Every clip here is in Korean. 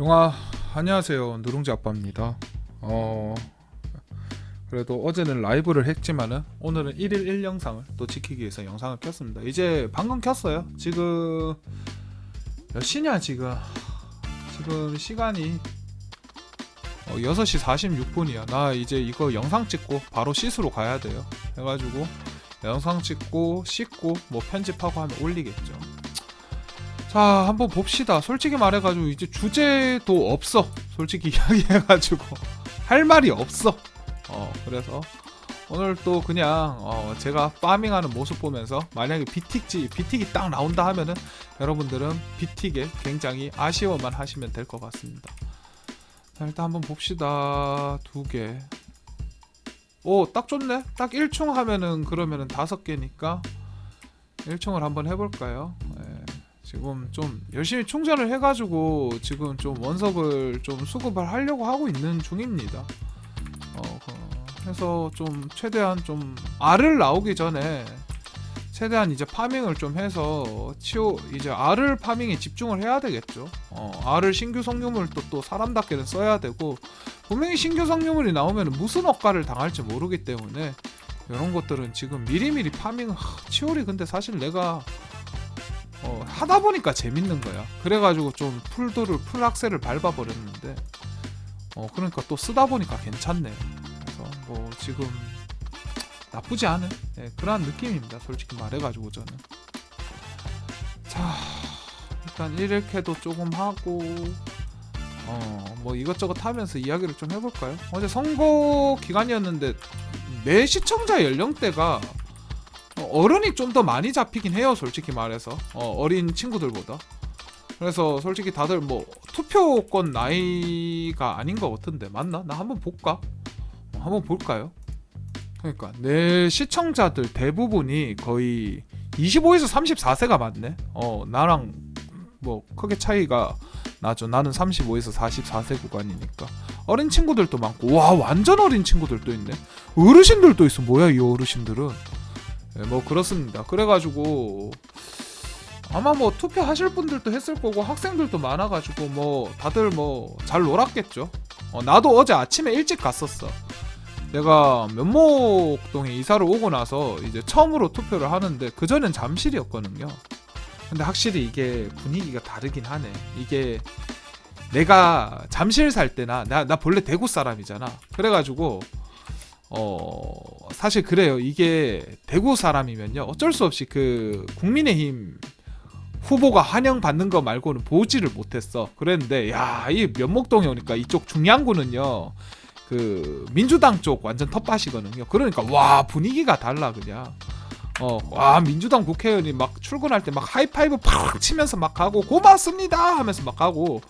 용아 안녕하세요 누룽지 아빠입니다. 어 그래도 어제는 라이브를 했지만은 오늘은 1일 1영상을 또 지키기 위해서 영상을 켰습니다. 이제 방금 켰어요. 지금 몇 시냐 지금 지금 시간이 어, 6시 46분이야. 나 이제 이거 영상 찍고 바로 씻으러 가야 돼요. 해가지고 영상 찍고 씻고 뭐 편집하고 하면 올리겠죠. 자 한번 봅시다. 솔직히 말해가지고 이제 주제도 없어. 솔직히 이야기해가지고. 할 말이 없어. 어 그래서 오늘 또 그냥 어 제가 파밍하는 모습 보면서 만약에 비틱지 비틱이 딱 나온다 하면은 여러분들은 비틱에 굉장히 아쉬워만 하시면 될 것 같습니다. 자 일단 한번 봅시다. 두개오딱 좋네. 딱 1충 하면은 그러면은 다섯 개니까 1충을 한번 해볼까요? 예. 지금 좀 열심히 충전을 해가지고 지금 좀 원석을 좀 수급을 하려고 하고 있는 중입니다. 어, 그- 해서 좀 최대한 좀 알을 나오기 전에 최대한 이제 파밍을 좀 해서 치우 이제 알을 파밍에 집중을 해야 되겠죠. 어, 알을 신규 성유물 또 또 사람답게는 써야 되고 분명히 신규 성유물이 나오면 무슨 억가를 당할지 모르기 때문에 이런 것들은 지금 미리미리 파밍 하, 치올이 근데 사실 내가 어, 하다 보니까 재밌는 거야. 그래가지고 좀 풀도를 풀 악셀을 밟아버렸는데, 어 그러니까 또 쓰다 보니까 괜찮네. 그래서 뭐 지금 나쁘지 않은 예, 그러한 느낌입니다. 솔직히 말해가지고 저는. 자 일단 이렇게도 조금 하고. 어 뭐 이것저것 하면서 이야기를 좀 해볼까요? 어제 선거 기간이었는데 내 시청자 연령대가 어, 어른이 좀 더 많이 잡히긴 해요 솔직히 말해서. 어, 린 친구들보다. 그래서 솔직히 다들 뭐 투표권 나이가 아닌 것 같은데 맞나? 나 한번 볼까? 어, 한번 볼까요? 그러니까 내 시청자들 대부분이 거의 25에서 34세가 많네. 어 나랑 뭐 크게 차이가 나죠. 나는 35에서 44세 구간이니까. 어린 친구들도 많고. 와 완전 어린 친구들도 있네. 어르신들도 있어. 뭐야 이 어르신들은 네, 뭐 그렇습니다. 그래가지고 아마 뭐 투표하실 분들도 했을 거고 학생들도 많아가지고 뭐 다들 뭐 잘 놀았겠죠. 어, 나도 어제 아침에 일찍 갔었어. 내가 면목동에 이사를 오고 나서 이제 처음으로 투표를 하는데 그 전엔 잠실이었거든요. 근데 확실히 이게 분위기가 다르긴 하네. 이게 내가 잠실 살 때나 나, 나 본래 대구 사람이잖아. 그래가지고 어 사실 그래요. 이게 대구 사람이면요 어쩔 수 없이 그 국민의힘 후보가 환영 받는 거 말고는 보지를 못했어. 그랬는데 야 이 면목동에 오니까 이쪽 중량구는요 그 민주당 쪽 완전 텃밭이거든요. 그러니까 와 분위기가 달라 그냥. 어, 와 민주당 국회의원이 막 출근할 때 막 하이파이브 팍 치면서 막 가고 고맙습니다 하면서 막 가고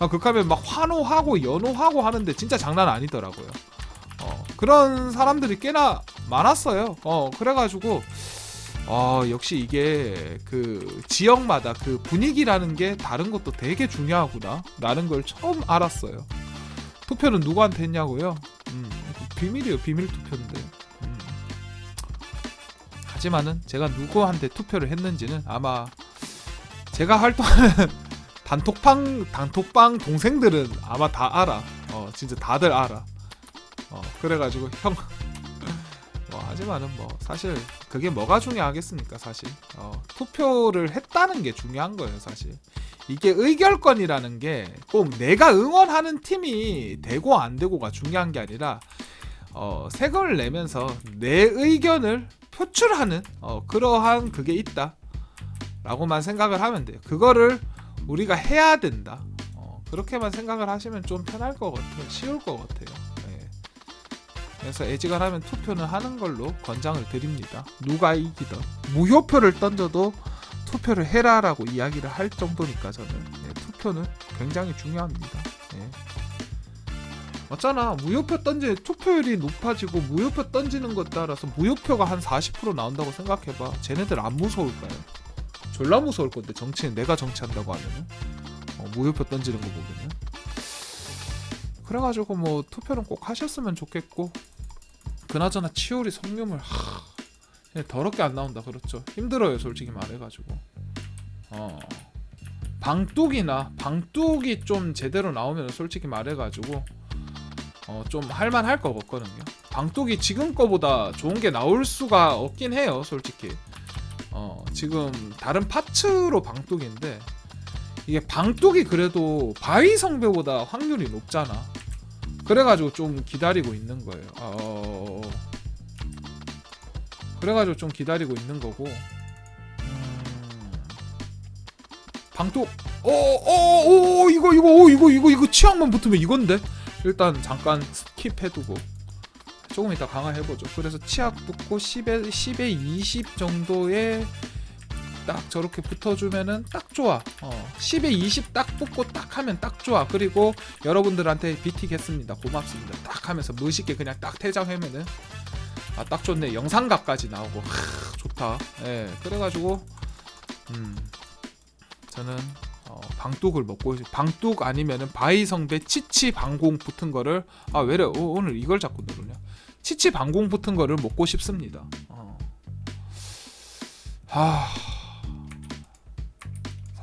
막 극하면 막 환호하고 연호하고 하는데 진짜 장난 아니더라고요. 어, 그런 사람들이 꽤나 많았어요. 어, 그래가지고 어, 역시 이게 그 지역마다 그 분위기라는 게 다른 것도 되게 중요하구나. 라는 걸 처음 알았어요. 투표는 누구한테 했냐고요? 음, 비밀이에요. 비밀 투표인데. 음. 하지만은 제가 누구한테 투표를 했는지는 아마 제가 활동하는 단톡방 단톡방 동생들은 아마 다 알아. 어, 진짜 다들 알아. 어 그래가지고 형. 뭐, 하지만은 뭐 사실 그게 뭐가 중요하겠습니까 사실? 어, 투표를 했다는 게 중요한 거예요 사실. 이게 의결권이라는 게 꼭 내가 응원하는 팀이 되고 안 되고가 중요한 게 아니라 어, 세금을 내면서 내 의견을 표출하는 어, 그러한 그게 있다 라고만 생각을 하면 돼요. 그거를 우리가 해야 된다. 어, 그렇게만 생각을 하시면 좀 편할 것 같아요. 쉬울 것 같아요. 예. 그래서 애지간하면 투표는 하는 걸로 권장을 드립니다. 누가 이기든 무효표를 던져도 투표를 해라라고 이야기를 할 정도니까 저는 예, 투표는 굉장히 중요합니다. 예. 어쩌나 무효표 던지 투표율이 높아지고 무효표 던지는 것 따라서 무효표가 한 40% 나온다고 생각해봐. 쟤네들 안 무서울까요? 졸라 무서울 건데 정치는 내가 정치한다고 하면은 어, 무효표 던지는 거 보면은 그래가지고 뭐 투표는 꼭 하셨으면 좋겠고 그나저나 치오리 성룡을 하, 그냥 더럽게 안 나온다 그렇죠 힘들어요 솔직히 말해가지고 어 방뚝이나 방뚝이 좀 제대로 나오면 솔직히 말해가지고 어, 좀 할만할 것 같거든요. 방뚝이 지금 거보다 좋은 게 나올 수가 없긴 해요, 솔직히. 어, 지금 다른 파츠로 방뚝인데 이게 방뚝이 그래도 바위 성배보다 확률이 높잖아. 그래가지고 좀 기다리고 있는 거예요. 어... 그래가지고 좀 기다리고 있는 거고. 음... 방뚝. 어어어 이거 이거 어, 이거 이거 이거 치약만 붙으면 이건데. 일단 잠깐 스킵해두고 조금 이따 강화해보죠. 그래서 치약 붙고 10에 10에 20 정도의 딱 저렇게 붙어주면은 딱 좋아. 어, 10에 20 딱 붙고 딱 하면 딱 좋아. 그리고 여러분들한테 비티겠습니다. 고맙습니다. 딱 하면서 멋있게 그냥 딱 퇴장하면은 아 딱 좋네. 영상각까지 나오고 하, 좋다. 예, 그래가지고 음 저는 어, 방뚝을 먹고 있- 방뚝 아니면은 바이성배 치치 방공 붙은 거를 아 왜래 어, 오늘 이걸 자꾸 누르냐? 치치 방공 붙은 거를 먹고 싶습니다. 어. 하...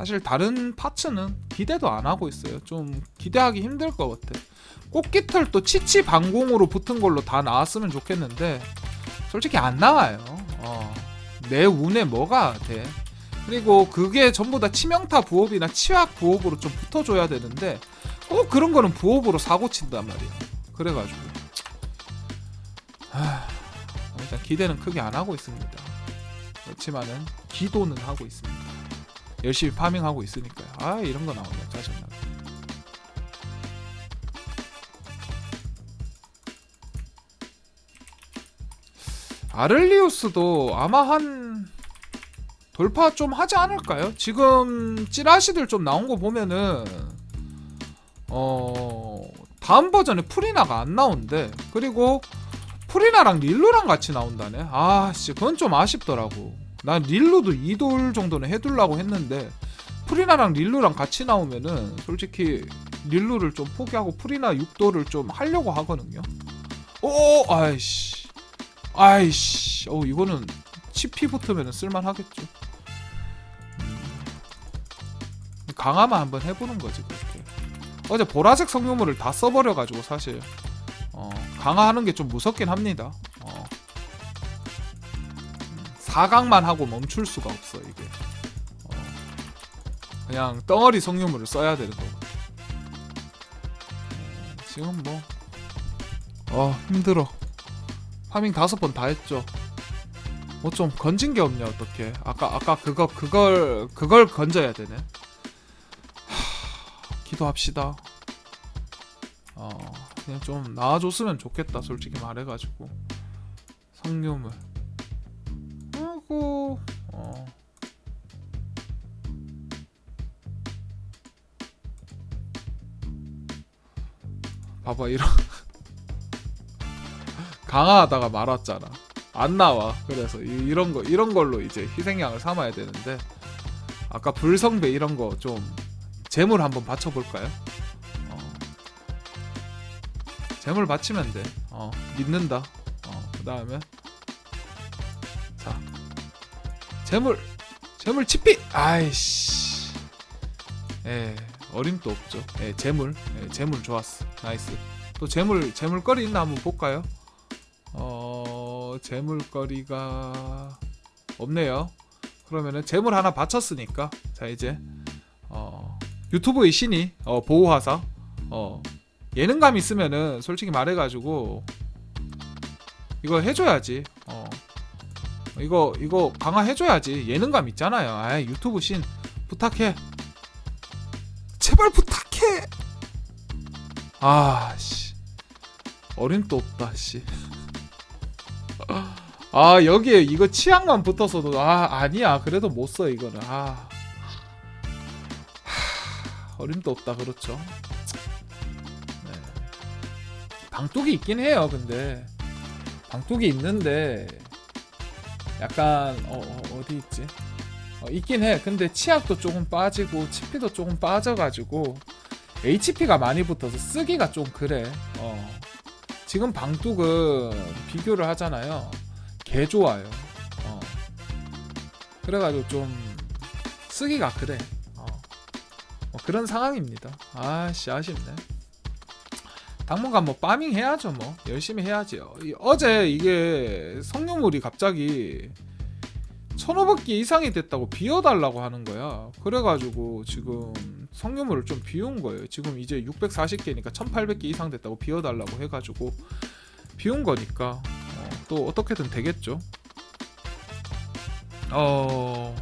사실 다른 파츠는 기대도 안 하고 있어요. 좀 기대하기 힘들 것 같아. 꽃깃털 또 치치 방공으로 붙은 걸로 다 나왔으면 좋겠는데 솔직히 안 나와요. 어. 내 운에 뭐가 돼? 그리고 그게 전부 다 치명타 부업이나 치약 부업으로 좀 붙어줘야 되는데 꼭 그런 거는 부업으로 사고 친단 말이야. 그래가지고 하... 일단 기대는 크게 안 하고 있습니다. 그렇지만은 기도는 하고 있습니다. 열심히 파밍하고 있으니까요. 아 이런 거 나오면 짜증나. 아를리우스도 아마 한 돌파 좀 하지 않을까요? 지금 찌라시들 좀 나온 거 보면은 어 다음 버전에 프리나가 안 나온대. 그리고 프리나랑 릴루랑 같이 나온다네. 아, 씨, 그건 좀 아쉽더라고. 난 릴루도 2돌 정도는 해둘라고 했는데 프리나랑 릴루랑 같이 나오면은 솔직히 릴루를 좀 포기하고 프리나 6돌을 좀 하려고 하거든요. 오, 아이씨, 아이씨, 어 이거는 치피 붙으면 쓸만하겠죠. 음. 강화만 한번 해보는 거지 그렇게. 어제 보라색 성유물을 다 써버려가지고 사실 어, 강화하는 게 좀 무섭긴 합니다. 어. 4강만 하고 멈출 수가 없어 이게. 어. 그냥 덩어리 성유물을 써야 되는 거고. 음, 지금 뭐, 어 힘들어. 파밍 다섯 번 다 했죠. 뭐 좀 건진 게 없냐 어떻게? 아까 아까 그거 그걸 그걸 건져야 되네. 하, 기도합시다. 어 그냥 좀 나와줬으면 좋겠다 솔직히 말해가지고 성유물. 아이고 어. 봐봐 이런 강화하다가 말았잖아. 안 나와. 그래서 이, 이런 거 이런 걸로 이제 희생양을 삼아야 되는데 아까 불성배 이런 거 좀 재물 한번 받쳐볼까요? 어. 재물 받치면 돼. 어 믿는다. 어 그 다음에 재물 재물 치피 아이씨 예 어림도 없죠. 예 재물 예, 재물 좋았어. 나이스. 또 재물 재물거리 있나 한번 볼까요? 어 재물거리가 없네요. 그러면은 재물 하나 바쳤으니까 자 이제 어 유튜브의 신이 어 보호하사 어 예능감 있으면은 솔직히 말해가지고 이거 해줘야지. 어 이거 이거 강화해줘야지. 예능감 있잖아요. 아 유튜브 신 부탁해. 제발 부탁해. 아씨 어림도 없다 씨. 아 여기에 이거 치약만 붙어서도 아 아니야 그래도 못 써 이거는 아 하, 어림도 없다 그렇죠 네. 방뚝이 있긴 해요 근데 방뚝이 있는데 약간 어, 어, 디 있지 어, 있긴 해 근데 치약도 조금 빠지고 치피도 조금 빠져가지고 HP가 많이 붙어서 쓰기가 좀 그래 어. 지금 방뚝은 비교를 하잖아요. 개 좋아요. 어. 그래가지고 좀 쓰기가 그래. 어. 뭐 그런 상황입니다. 아씨 아쉽네. 당분간 뭐 파밍 해야죠 뭐 열심히 해야지요. 이- 어제 이게 성룡물이 갑자기 1500개 이상이 됐다고 비워달라고 하는 거야. 그래가지고 지금 성룡물을 좀 비운 거예요. 지금 이제 640개니까 1800개 이상 됐다고 비워달라고 해가지고 비운 거니까 어, 또 어떻게든 되겠죠. 어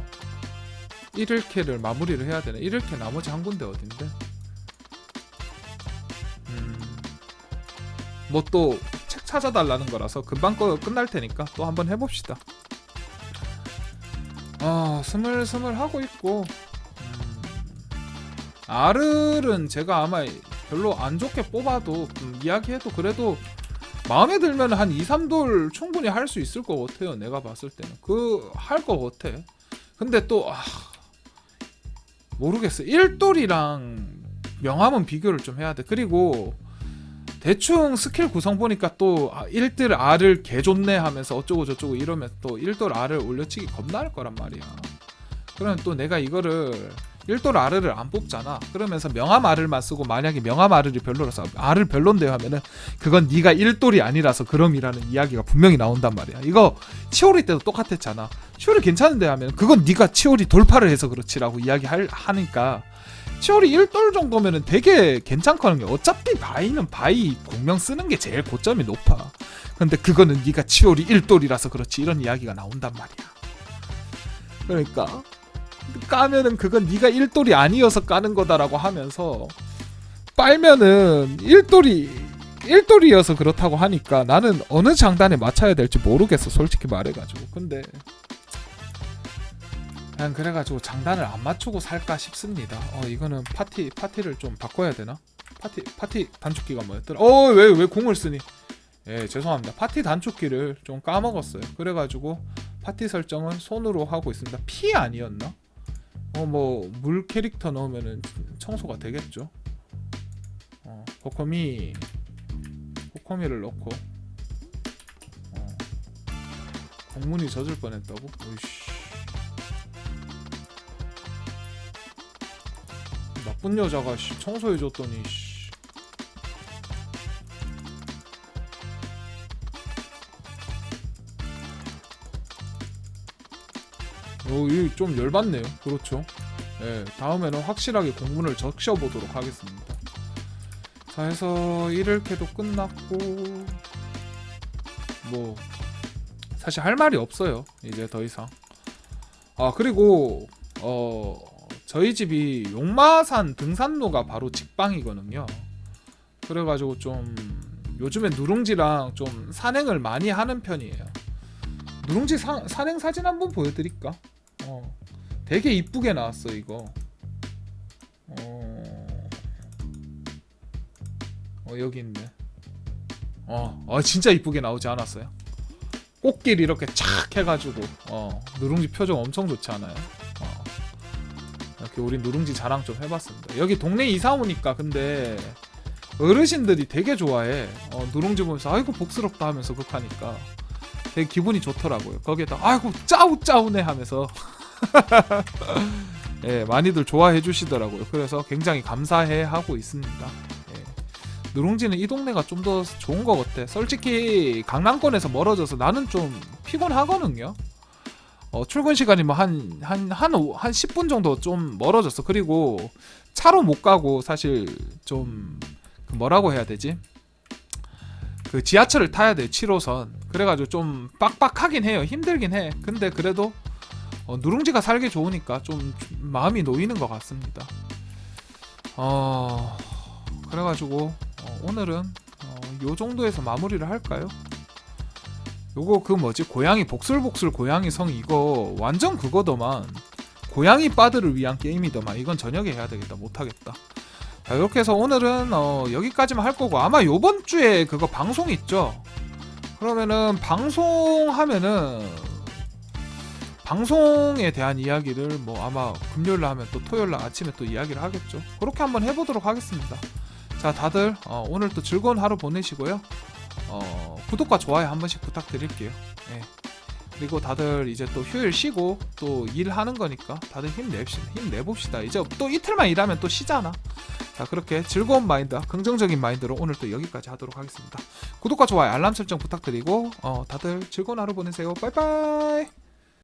1일캐를 마무리를 해야 되네. 1일캐 나머지 한 군데 어딘데? 뭐 또 책 찾아달라는 거라서 금방 거 끝날 테니까 또 한번 해봅시다. 아 스물스물 하고 있고 음, R은 제가 아마 별로 안 좋게 뽑아도 음, 이야기해도 그래도 마음에 들면 한 2, 3돌 충분히 할 수 있을 것 같아요. 내가 봤을 때는 그 할 것 같아. 근데 또 아, 모르겠어. 1돌이랑 명함은 비교를 좀 해야 돼. 그리고 대충 스킬 구성 보니까 또 아, 1들 R을 개 좋네 하면서 어쩌고 저쩌고 이러면 또 1돌 R을 올려치기 겁날 거란 말이야. 그러면 또 내가 이거를 1돌 R을 안 뽑잖아. 그러면서 명함 R을만 쓰고 만약에 명함 R이 별로라서 R을 별론데요 하면은 그건 네가 1돌이 아니라서 그럼이라는 이야기가 분명히 나온단 말이야. 이거 치오리 때도 똑같았잖아. 치오리 괜찮은데 하면 그건 네가 치오리 돌파를 해서 그렇지라고 이야기하니까 치오리 1돌 정도면은 되게 괜찮거든요. 어차피 바이는 바이 공명 쓰는 게 제일 고점이 높아. 근데 그거는 네가 치오리 1돌이라서 그렇지 이런 이야기가 나온단 말이야. 그러니까 까면은 그건 네가 1돌이 아니어서 까는 거다라고 하면서 빨면은 1돌이 1돌이어서 그렇다고 하니까 나는 어느 장단에 맞춰야 될지 모르겠어 솔직히 말해가지고 근데 그냥 그래가지고 장단을 안 맞추고 살까 싶습니다. 어 이거는 파티 파티를 좀 바꿔야 되나? 파티 파티 단축키가 뭐였더라? 어왜 왜 공을 쓰니? 예 죄송합니다. 파티 단축키를 좀 까먹었어요. 그래가지고 파티 설정은 손으로 하고 있습니다. 피 아니었나? 어 뭐 물 캐릭터 넣으면은 청소가 되겠죠? 어 코코미. 코코미를 넣고. 어 공문이 젖을 뻔했다고? 오이씨 나쁜 여자가 씨 청소해 줬더니 씨 어, 이좀 열받네요. 그렇죠. 예, 다음에는 확실하게 공문을 적셔보도록 하겠습니다. 자, 해서 1일캐도 끝났고, 뭐, 사실 할 말이 없어요. 이제 더 이상. 아, 그리고, 어, 저희 집이 용마산 등산로가 바로 직방이거든요. 그래가지고 좀, 요즘에 누룽지랑 좀 산행을 많이 하는 편이에요. 누룽지 사, 산행 사진 한번 보여드릴까? 어, 되게 이쁘게 나왔어 이거. 어, 어 여기 있네. 어, 어 진짜 이쁘게 나오지 않았어요? 꽃길 이렇게 착 해가지고 어 누룽지 표정 엄청 좋지 않아요? 어. 이렇게 우리 누룽지 자랑 좀 해봤습니다. 여기 동네 이사 오니까 근데 어르신들이 되게 좋아해. 어, 누룽지 보면서 아이고 복스럽다 하면서 극하니까 되게 기분이 좋더라고요. 거기에다 아이고 짜우 짜우네 하면서 예, 많이들 좋아해 주시더라고요. 그래서 굉장히 감사해 하고 있습니다. 예. 누룽지는 이 동네가 좀 더 좋은 것 같아. 솔직히 강남권에서 멀어져서 나는 좀 피곤하거든요. 어, 출근 시간이 뭐 한 한 한 한 10분 정도 좀 멀어졌어. 그리고 차로 못 가고 사실 좀 그 뭐라고 해야 되지? 그 지하철을 타야 돼 7호선 그래가지고 좀 빡빡하긴 해요 힘들긴 해 근데 그래도 어, 누룽지가 살기 좋으니까 좀 마음이 놓이는 것 같습니다 어 그래가지고 어, 오늘은 어, 요 정도에서 마무리를 할까요? 요거 그 뭐지 고양이 복슬복슬 고양이 성 이거 완전 그거더만 고양이 바드를 위한 게임이더만 이건 저녁에 해야 되겠다 못하겠다 자, 이렇게 해서 오늘은 어, 여기까지만 할 거고 아마 요번 주에 그거 방송 있죠. 그러면은 방송하면은 방송에 대한 이야기를 뭐 아마 금요일 날 하면 또 토요일 날 아침에 또 이야기를 하겠죠. 그렇게 한번 해보도록 하겠습니다. 자, 다들 어, 오늘 또 즐거운 하루 보내시고요. 어, 구독과 좋아요 한 번씩 부탁드릴게요. 예. 그리고 다들 이제 또 휴일 쉬고 또 일하는 거니까 다들 힘냅시다. 힘내봅시다. 이제 또 이틀만 일하면 또 쉬잖아. 자 그렇게 즐거운 마인드, 긍정적인 마인드로 오늘 또 여기까지 하도록 하겠습니다. 구독과 좋아요, 알람 설정 부탁드리고 어, 다들 즐거운 하루 보내세요. 빠이빠이.